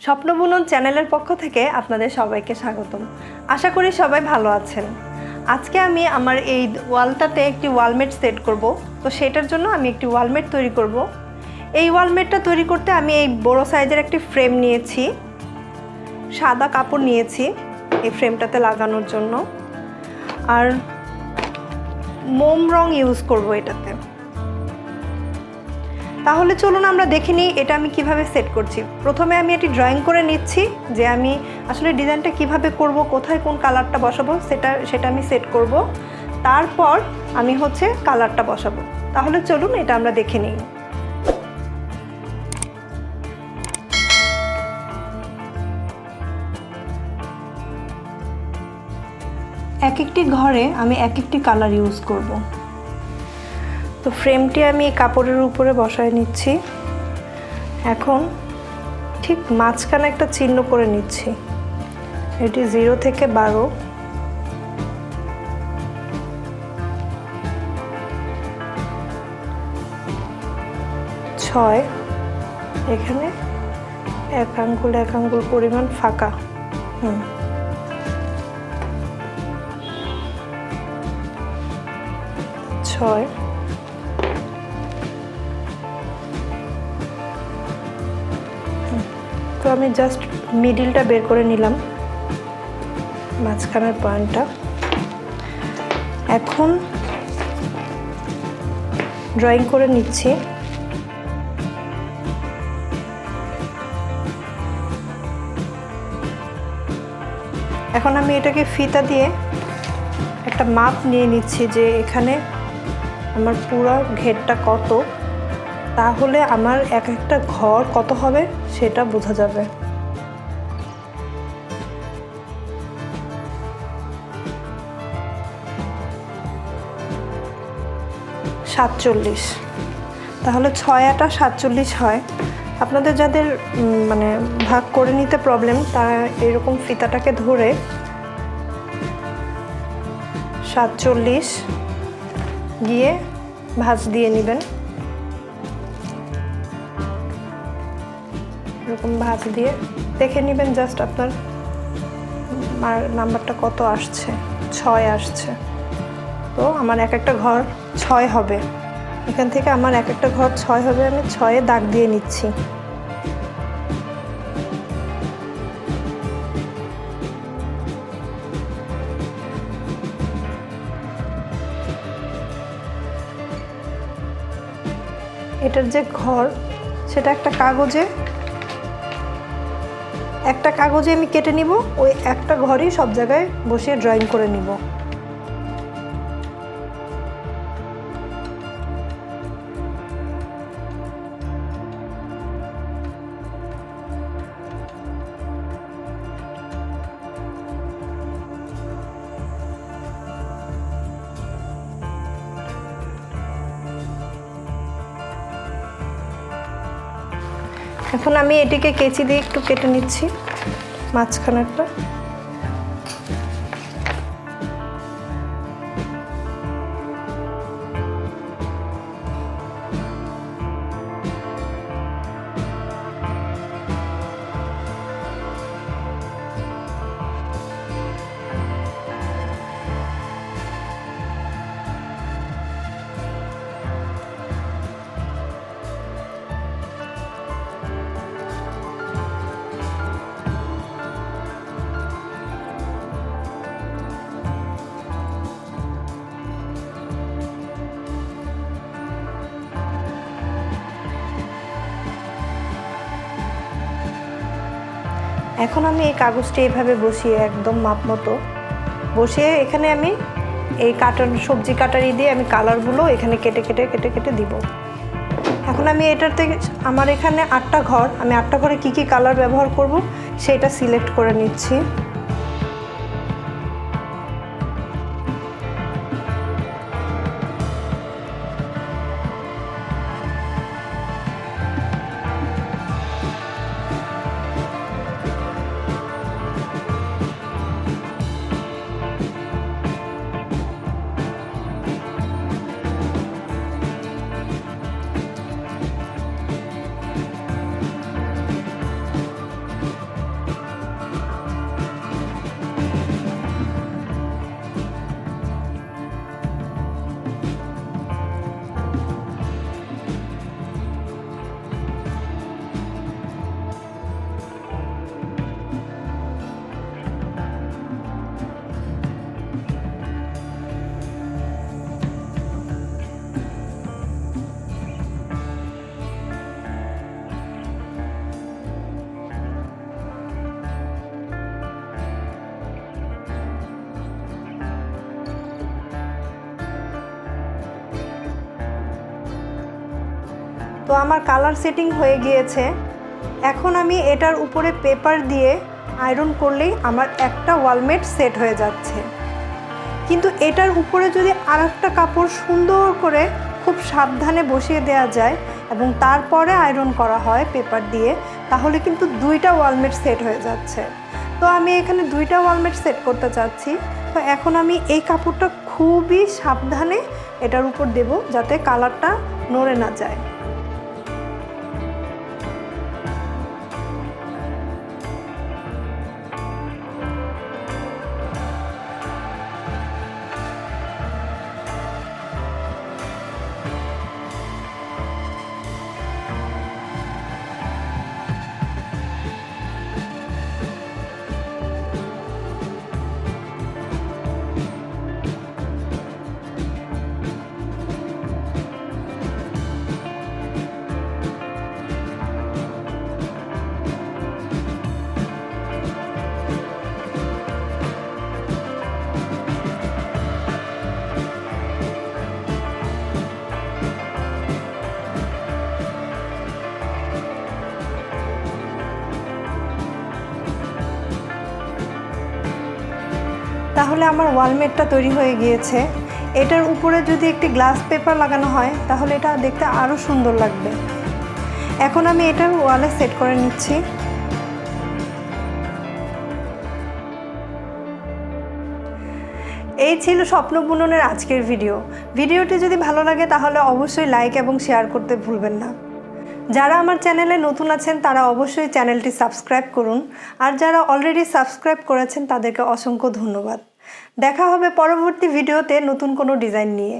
স্বপ্ন বুনন চ্যানেলের পক্ষ থেকে আপনাদের সবাইকে স্বাগতম। আশা করি সবাই ভালো আছেন। আজকে আমি আমার এই ওয়ালটাতে একটি ওয়ালমেট সেট করব। তো সেটার জন্য আমি একটি ওয়ালমেট তৈরি করব। এই ওয়ালমেটটা তৈরি করতে আমি এই বড় সাইজের একটি ফ্রেম নিয়েছি। সাদা কাপড় নিয়েছি এই ফ্রেমটাতে লাগানোর জন্য। আর মোম রং ইউজ করব এটাতে। তাহলে চলুন আমরা দেখে নিই এটা আমি কীভাবে সেট করছি। প্রথমে আমি এটি ড্রয়িং করে নিচ্ছি যে আমি আসলে ডিজাইনটা কীভাবে করব, কোথায় কোন কালারটা বসাবো, সেটা সেটা আমি সেট করব। তারপর আমি হচ্ছে কালারটা বসাবো। তাহলে চলুন এটা আমরা দেখে নিই। এক একটি ঘরে আমি এক একটি কালার ইউজ করব। তো ফ্রেমটি আমি এই কাপড়ের উপরে বসায় নিচ্ছি। এখন ঠিক মাঝখানে একটা চিহ্ন করে নিচ্ছি। এটি জিরো থেকে বারো। ছয়। এখানে এক আঙ্গুল এক আঙ্গুল পরিমাণ ফাঁকা। হুম। ছয়। তো আমি জাস্ট মিডিলটা বের করে নিলাম। মাঝখানের পয়েন্টটা। এখন ড্রয়িং করে নিচ্ছি। এখন আমি এটাকে ফিতা দিয়ে একটা মাপ নিয়ে নিচ্ছি যে এখানে আমার পুরো ঘেরটা কত। তাহলে আমার এক একটা ঘর কত হবে সেটা বোঝা যাবে। সাতচল্লিশ। তাহলে ছয় আটা সাতচল্লিশ হয়। আপনাদের যাদের মানে ভাগ করে নিতে প্রবলেম তারা এরকম ফিতাটাকে ধরে সাতচল্লিশ গিয়ে ভাঁজ দিয়ে নেবেন। এরকম ভাঁজ দিয়ে দেখে নেবেন জাস্ট আপনার আর নাম্বারটা কত আসছে? ছয় আসছে। তো আমার এক একটা ঘর ছয় হবে। এখান থেকে আমার এক একটা ঘর ছয় হবে, আমি ছয়ে দাগ দিয়ে নিচ্ছি। এটার যে ঘর, সেটা একটা কাগজে একটা কাগজে আমি কেটে নিব ওই একটা ঘরেই সব জায়গায় বসিয়ে ড্রয়িং করে নিব। এখন আমি এটিকে কেচি দিয়ে একটু কেটে নিচ্ছি মাঝখানেরটা। এখন আমি এই কাগজটি এভাবে বসিয়ে একদম মাপ মতো বসিয়ে এখানে আমি এই কাটার, সবজি কাটারি দিয়ে আমি কালারগুলো এখানে কেটে কেটে কেটে কেটে দিব। এখন আমি এটাতে আমার এখানে আটটা ঘর, আমি আটটা ঘরে কি কি কালার ব্যবহার করব সেটা সিলেক্ট করে নিচ্ছি। তো আমার কালার সেটিং হয়ে গিয়েছে। এখন আমি এটার উপরে পেপার দিয়ে আয়রন করলেই আমার একটা ওয়ালমেট সেট হয়ে যাচ্ছে। কিন্তু এটার উপরে যদি আর একটা কাপড় সুন্দর করে খুব সাবধানে বসিয়ে দেওয়া যায় এবং তারপরে আয়রন করা হয় পেপার দিয়ে, তাহলে কিন্তু দুইটা ওয়ালমেট সেট হয়ে যাচ্ছে। তো আমি এখানে দুইটা ওয়ালমেট সেট করতে চাচ্ছি। তো এখন আমি এই কাপড়টা খুবই সাবধানে এটার উপর দেব যাতে কালারটা নড়ে না যায়। তাহলে আমার ওয়ালমেটটা তৈরি হয়ে গিয়েছে। এটার উপরে যদি একটি গ্লাস পেপার লাগানো হয়, তাহলে এটা দেখতে আরও সুন্দর লাগবে। এখন আমি এটা ওয়ালে সেট করে নিচ্ছি। এই ছিল স্বপ্ন বুননের আজকের ভিডিও। ভিডিওটি যদি ভালো লাগে, তাহলে অবশ্যই লাইক এবং শেয়ার করতে ভুলবেন না। যারা আমার চ্যানেলে নতুন আছেন, তারা অবশ্যই চ্যানেলটি সাবস্ক্রাইব করুন। আর যারা অলরেডি সাবস্ক্রাইব করেছেন, তাদেরকে অসংখ্য ধন্যবাদ। দেখা হবে পরবর্তী ভিডিওতে নতুন কোনো ডিজাইন নিয়ে।